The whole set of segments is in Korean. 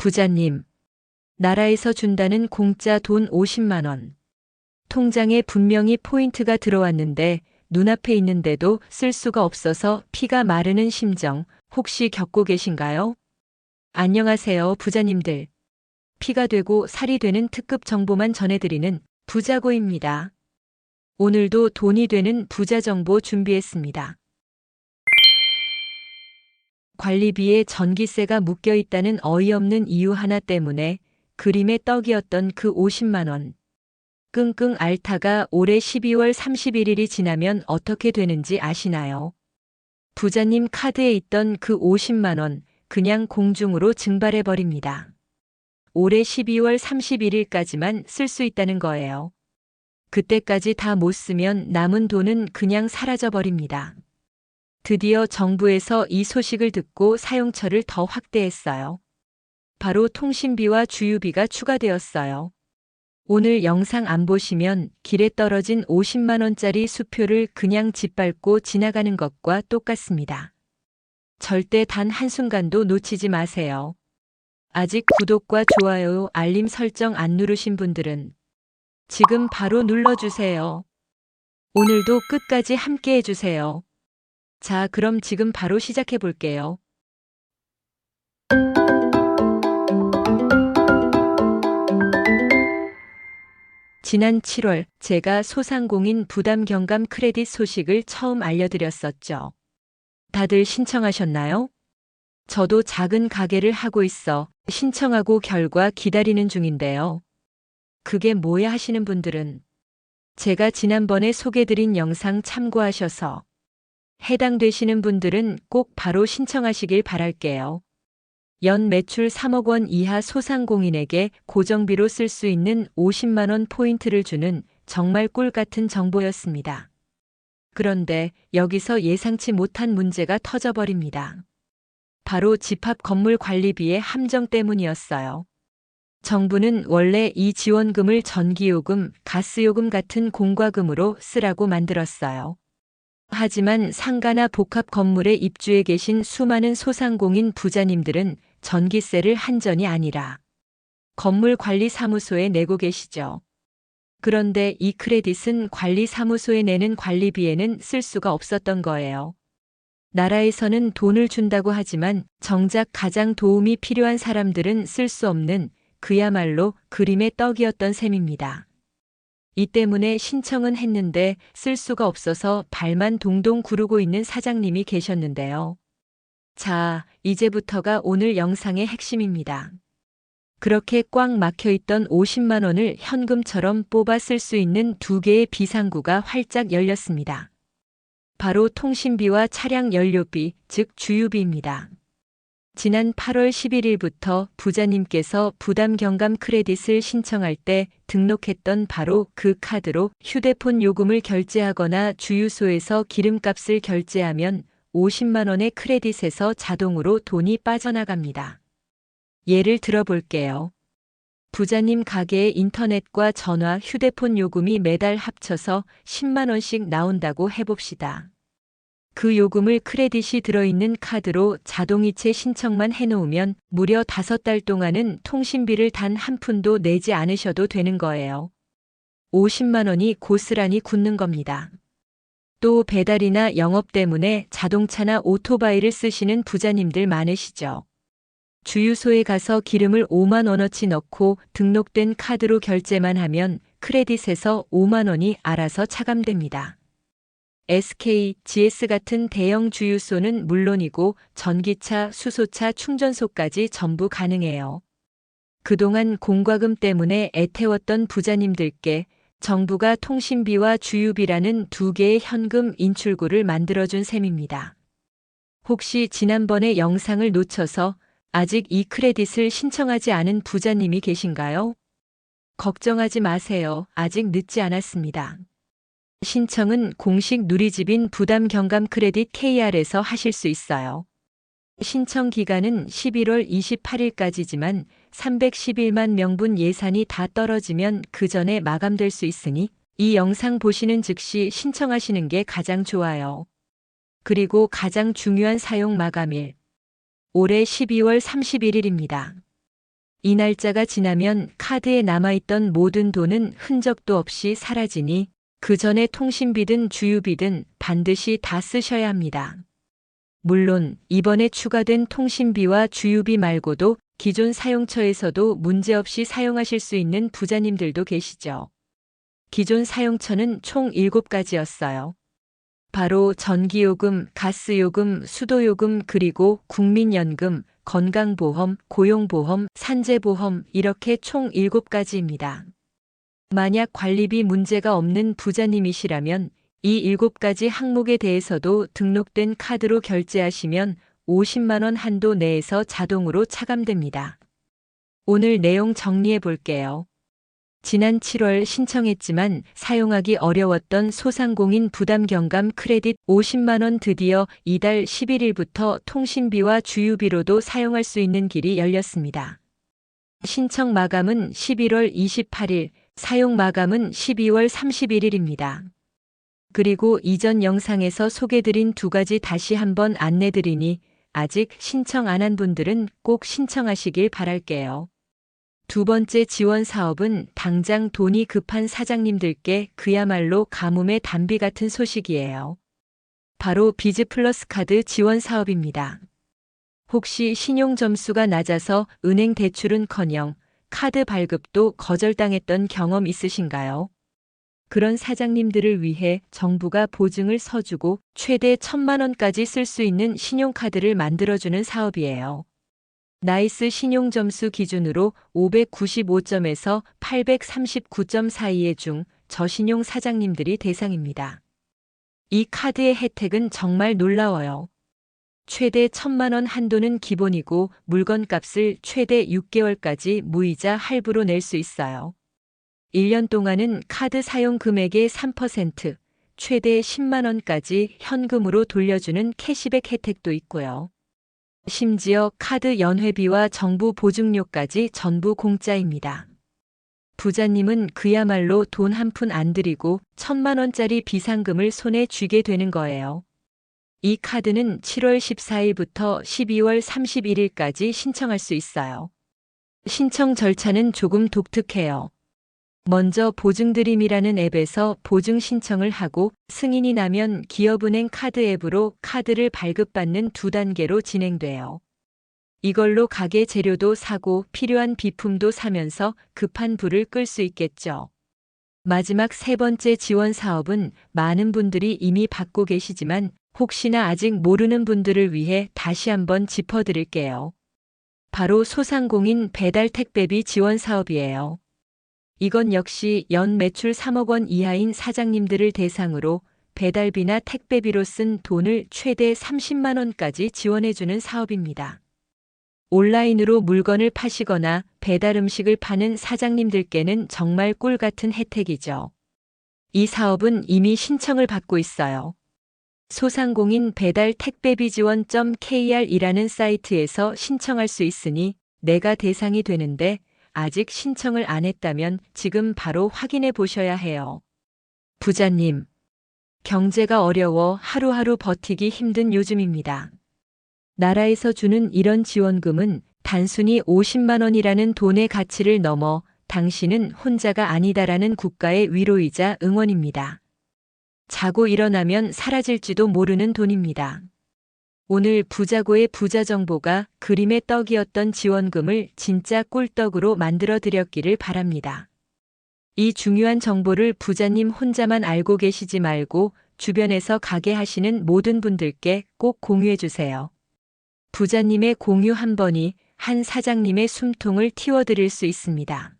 부자님, 나라에서 준다는 공짜 돈 50만 원. 통장에 분명히 포인트가 들어왔는데 눈앞에 있는데도 쓸 수가 없어서 피가 마르는 심정 혹시 겪고 계신가요? 안녕하세요, 부자님들. 피가 되고 살이 되는 특급 정보만 전해드리는 부자고입니다. 오늘도 돈이 되는 부자 정보 준비했습니다. 관리비에 전기세가 묶여 있다는 어이없는 이유 하나 때문에 그림의 떡이었던 그 50만 원. 끙끙 앓다가 올해 12월 31일이 지나면 어떻게 되는지 아시나요? 부자님 카드에 있던 그 50만 원 그냥 공중으로 증발해 버립니다. 올해 12월 31일까지만 쓸 수 있다는 거예요. 그때까지 다 못 쓰면 남은 돈은 그냥 사라져 버립니다. 드디어 정부에서 이 소식을 듣고 사용처를 더 확대했어요. 바로 통신비와 주유비가 추가되었어요. 오늘 영상 안 보시면 길에 떨어진 50만원짜리 수표를 그냥 짓밟고 지나가는 것과 똑같습니다. 절대 단 한순간도 놓치지 마세요. 아직 구독과 좋아요, 알림 설정 안 누르신 분들은 지금 바로 눌러주세요. 오늘도 끝까지 함께 해주세요. 자, 그럼 지금 바로 시작해 볼게요. 지난 7월 제가 소상공인 부담 경감 크레딧 소식을 처음 알려드렸었죠. 다들 신청하셨나요? 저도 작은 가게를 하고 있어 신청하고 결과 기다리는 중인데요. 그게 뭐야 하시는 분들은 제가 지난번에 소개드린 영상 참고하셔서 해당되시는 분들은 꼭 바로 신청하시길 바랄게요. 연 매출 3억 원 이하 소상공인에게 고정비로 쓸 수 있는 50만 원 포인트를 주는 정말 꿀 같은 정보였습니다. 그런데 여기서 예상치 못한 문제가 터져버립니다. 바로 집합 건물 관리비의 함정 때문이었어요. 정부는 원래 이 지원금을 전기요금, 가스요금 같은 공과금으로 쓰라고 만들었어요. 하지만 상가나 복합 건물에 입주해 계신 수많은 소상공인 부자님들은 전기세를 한전이 아니라 건물 관리 사무소에 내고 계시죠. 그런데 이 크레딧은 관리 사무소에 내는 관리비에는 쓸 수가 없었던 거예요. 나라에서는 돈을 준다고 하지만 정작 가장 도움이 필요한 사람들은 쓸 수 없는 그야말로 그림의 떡이었던 셈입니다. 이 때문에 신청은 했는데 쓸 수가 없어서 발만 동동 구르고 있는 사장님이 계셨는데요. 자, 이제부터가 오늘 영상의 핵심입니다. 그렇게 꽉 막혀 있던 50만 원을 현금처럼 뽑아 쓸 수 있는 두 개의 비상구가 활짝 열렸습니다. 바로 통신비와 차량 연료비, 즉 주유비입니다. 지난 8월 11일부터 부자님께서 부담 경감 크레딧을 신청할 때 등록했던 바로 그 카드로 휴대폰 요금을 결제하거나 주유소에서 기름값을 결제하면 50만 원의 크레딧에서 자동으로 돈이 빠져나갑니다. 예를 들어 볼게요. 부자님 가게의 인터넷과 전화, 휴대폰 요금이 매달 합쳐서 10만 원씩 나온다고 해봅시다. 그 요금을 크레딧이 들어있는 카드로 자동이체 신청만 해놓으면 무려 5달 동안은 통신비를 단 한 푼도 내지 않으셔도 되는 거예요. 50만 원이 고스란히 굳는 겁니다. 또 배달이나 영업 때문에 자동차나 오토바이를 쓰시는 부자님들 많으시죠. 주유소에 가서 기름을 5만 원어치 넣고 등록된 카드로 결제만 하면 크레딧에서 5만 원이 알아서 차감됩니다. SK, GS 같은 대형 주유소는 물론이고 전기차, 수소차 충전소까지 전부 가능해요. 그동안 공과금 때문에 애태웠던 부자님들께 정부가 통신비와 주유비라는 두 개의 현금 인출구를 만들어준 셈입니다. 혹시 지난번에 영상을 놓쳐서 아직 이 크레딧을 신청하지 않은 부자님이 계신가요? 걱정하지 마세요. 아직 늦지 않았습니다. 신청은 공식 누리집인 부담 경감 크레딧 KR에서 하실 수 있어요. 신청 기간은 11월 28일까지지만 311만 명분 예산이 다 떨어지면 그 전에 마감될 수 있으니 이 영상 보시는 즉시 신청하시는 게 가장 좋아요. 그리고 가장 중요한 사용 마감일. 올해 12월 31일입니다. 이 날짜가 지나면 카드에 남아있던 모든 돈은 흔적도 없이 사라지니 그 전에 통신비든 주유비든 반드시 다 쓰셔야 합니다. 물론 이번에 추가된 통신비와 주유비 말고도 기존 사용처에서도 문제없이 사용하실 수 있는 부자님들도 계시죠. 기존 사용처는 총 7가지였어요. 바로 전기요금, 가스요금, 수도요금, 그리고 국민연금, 건강보험, 고용보험, 산재보험 이렇게 총 7가지입니다. 만약 관리비 문제가 없는 부자님이시라면 이 7가지 항목에 대해서도 등록된 카드로 결제하시면 50만원 한도 내에서 자동으로 차감됩니다. 오늘 내용 정리해 볼게요. 지난 7월 신청했지만 사용하기 어려웠던 소상공인 부담 경감 크레딧 50만원 드디어 이달 11일부터 통신비와 주유비로도 사용할 수 있는 길이 열렸습니다. 신청 마감은 11월 28일, 사용 마감은 12월 31일입니다. 그리고 이전 영상에서 소개드린 두 가지 다시 한번 안내드리니 아직 신청 안 한 분들은 꼭 신청하시길 바랄게요. 두 번째 지원 사업은 당장 돈이 급한 사장님들께 그야말로 가뭄의 단비 같은 소식이에요. 바로 비즈 플러스 카드 지원 사업입니다. 혹시 신용 점수가 낮아서 은행 대출은 커녕 카드 발급도 거절당했던 경험 있으신가요? 그런 사장님들을 위해 정부가 보증을 서주고 최대 천만 원까지 쓸 수 있는 신용카드를 만들어주는 사업이에요. 나이스 신용 점수 기준으로 595점에서 839점 사이의 중 저신용 사장님들이 대상입니다. 이 카드의 혜택은 정말 놀라워요. 최대 천만 원 한도는 기본이고 물건 값을 최대 6개월까지 무이자 할부로 낼 수 있어요. 1년 동안은 카드 사용 금액의 3%, 최대 10만 원까지 현금으로 돌려주는 캐시백 혜택도 있고요. 심지어 카드 연회비와 정부 보증료까지 전부 공짜입니다. 부자님은 그야말로 돈 한 푼 안 들이고 천만 원짜리 비상금을 손에 쥐게 되는 거예요. 이 카드는 7월 14일부터 12월 31일까지 신청할 수 있어요. 신청 절차는 조금 독특해요. 먼저 보증드림이라는 앱에서 보증 신청을 하고 승인이 나면 기업은행 카드 앱으로 카드를 발급받는 두 단계로 진행돼요. 이걸로 가게 재료도 사고 필요한 비품도 사면서 급한 불을 끌 수 있겠죠. 마지막 세 번째 지원 사업은 많은 분들이 이미 받고 계시지만 혹시나 아직 모르는 분들을 위해 다시 한번 짚어드릴게요. 바로 소상공인 배달 택배비 지원 사업이에요. 이건 역시 연 매출 3억 원 이하인 사장님들을 대상으로 배달비나 택배비로 쓴 돈을 최대 30만 원까지 지원해주는 사업입니다. 온라인으로 물건을 파시거나 배달 음식을 파는 사장님들께는 정말 꿀 같은 혜택이죠. 이 사업은 이미 신청을 받고 있어요. 소상공인 배달 택배비 지원.kr이라는 사이트에서 신청할 수 있으니 내가 대상이 되는데 아직 신청을 안 했다면 지금 바로 확인해 보셔야 해요. 부자님, 경제가 어려워 하루하루 버티기 힘든 요즘입니다. 나라에서 주는 이런 지원금은 단순히 50만 원이라는 돈의 가치를 넘어 당신은 혼자가 아니다라는 국가의 위로이자 응원입니다. 자고 일어나면 사라질지도 모르는 돈입니다. 오늘 부자고의 부자 정보가 그림의 떡이었던 지원금을 진짜 꿀떡으로 만들어 드렸기를 바랍니다. 이 중요한 정보를 부자님 혼자만 알고 계시지 말고 주변에서 가게 하시는 모든 분들께 꼭 공유해 주세요. 부자님의 공유 한 번이 한 사장님의 숨통을 틔워드릴 수 있습니다.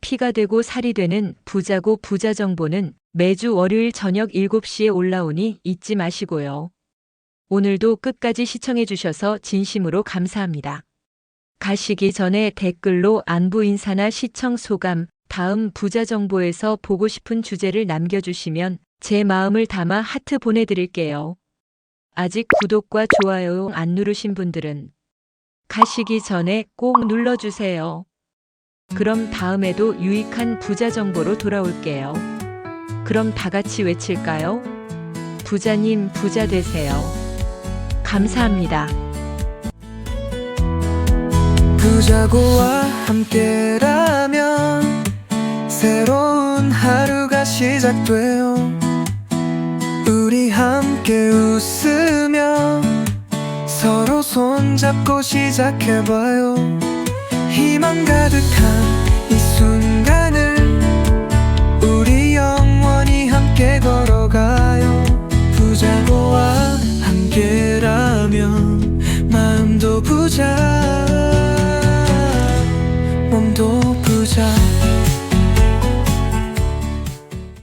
피가 되고 살이 되는 부자고 부자 정보는 매주 월요일 저녁 7시에 올라오니 잊지 마시고요. 오늘도 끝까지 시청해 주셔서 진심으로 감사합니다. 가시기 전에 댓글로 안부 인사나 시청 소감, 다음 부자 정보에서 보고 싶은 주제를 남겨주시면 제 마음을 담아 하트 보내드릴게요. 아직 구독과 좋아요 안 누르신 분들은 가시기 전에 꼭 눌러주세요. 그럼 다음에도 유익한 부자 정보로 돌아올게요. 그럼 다 같이 외칠까요? 부자님 부자 되세요. 감사합니다. 부자고와 함께라면 새로운 하루가 시작돼요 우리 함께 웃으며 서로 손잡고 시작해봐요 희망 가득한